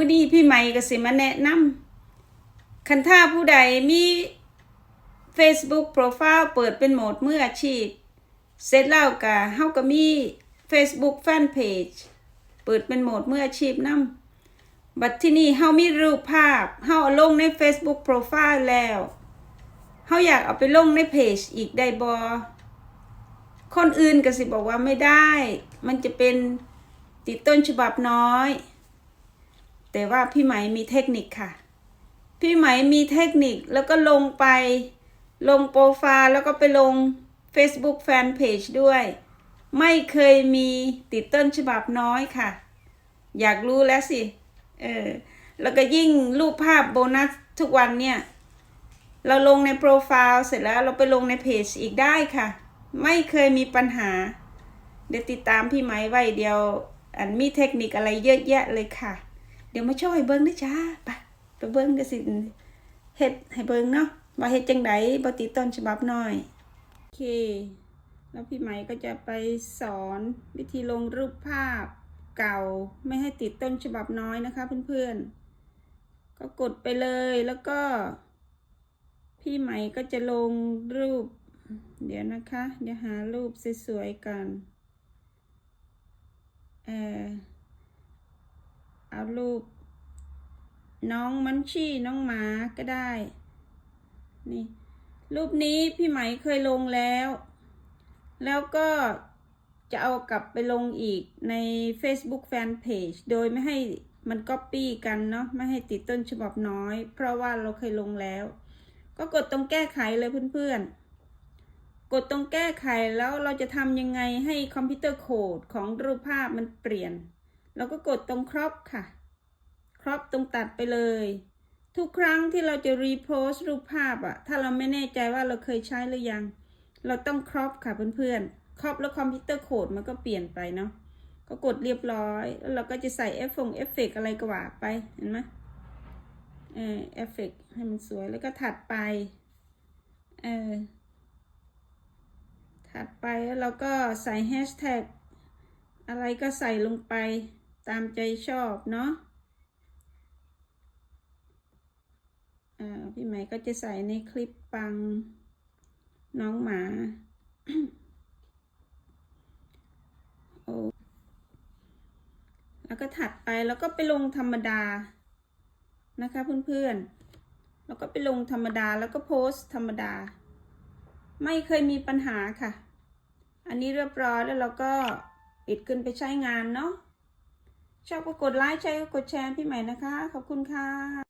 มื่อนี้พี่ใหม่ก็สิมาแนะนำคันท่าผู้ใดมี Facebook Profile เปิดเป็นโหมดมืออาชีพ เสร็จแล้วก็เฮาก็มี Facebook Fanpage เปิดเป็นโหมดมืออาชีพนำบัดที่นี่เฮามีรูปภาพเฮาเอาลงใน Facebook Profile แล้วเฮาอยากเอาไปลงในเพจอีกได้บ่คนอื่นก็สิบอกว่าไม่ได้ มันจะเป็นติดต้นฉบับน้อย แต่ว่าพี่ไหมมีเทคนิคค่ะ พี่ไหมมีเทคนิคแล้วก็ลงไป ลงโปรไฟล์แล้วก็ไปลง Facebook Fanpage ด้วย ไม่เคยมีติดต้นฉบับน้อยค่ะ อยากรู้แล้วสิ เออ แล้วก็ยิ่งรูปภาพโบนัสทุกวันเนี่ย เราลงในโปรไฟล์เสร็จแล้วเราไปลงในเพจอีกได้ค่ะ ไม่เคยมีปัญหา เดี๋ยวติดตามพี่ไหมไว้เดียว อันมีเทคนิคอะไรเยอะแยะเลยค่ะ เดี๋ยวมาช่วยเบิ้งนะจ้าไปไปเบิ้งกันสิเฮ็ดให้เบิ้งเนาะว่าเฮ็ดจังไดบ่ติดต้นฉบับหน่อยโอเค แล้วพี่ไหมก็จะไปสอนวิธีลงรูปภาพเก่าไม่ให้ติดต้นฉบับน้อยนะคะเพื่อนๆ ก็กดไปเลยแล้วก็ พี่ไหมก็จะลงรูป เดี๋ยวนะคะ เดี๋ยวหารูปสวยๆกันเออเอ รูป น้องมันชี่น้องหมาก็ได้ นี่ รูปนี้พี่ไหมเคยลงแล้ว แล้วก็จะเอากลับไปลงอีกใน Facebook Fanpage โดยไม่ให้มันก๊อปปี้กันเนาะไม่ให้ติดต้นฉบับน้อย เพราะว่าเราเคยลงแล้ว ก็กดตรงแก้ไขเลยเพื่อนๆ กดตรงแก้ไขแล้วเราจะทำยังไงให้คอมพิวเตอร์โค้ดของรูปภาพมันเปลี่ยน เราก็กดตรงครอปค่ะ รอปตรงตัดไปเลย ทุกครั้งที่เราจะรีโพสต์รูปภาพอะถ้าเราไม่แน่ใจว่าเราเคยใช้หรือยัง เราต้องครอปค่ะเพื่อนๆครอปแล้วคอมพิวเตอร์โคดมันก็เปลี่ยนไปเนาะก็กดเรียบร้อย แล้วเราก็จะใส่เอฟฟงเอฟเฟกอะไรก็ว่าไปเห็นไหมเออเอฟเฟกให้มันสวยแล้วก็ถัดไปเออถัดไปแล้วเราก็ใส่แฮชแท็กอะไรก็ใส่ลงไปตามใจชอบเนาะ อ่า พี่ใหม่ก็จะใส่ในคลิปปังน้องหมาโอ้แล้วก็ถัดไปแล้วก็ไปลงธรรมดานะคะเพื่อนๆ แล้วก็ไปลงธรรมดาแล้วก็โพสต์ธรรมดา ไม่เคยมีปัญหาค่ะ อันนี้เรียบร้อยแล้วเราก็ปิดขึ้นไปใช้งานเนาะชอบก็กดไลค์ใช่ก็กดแชร์พี่ใหม่นะคะ ขอบคุณค่ะ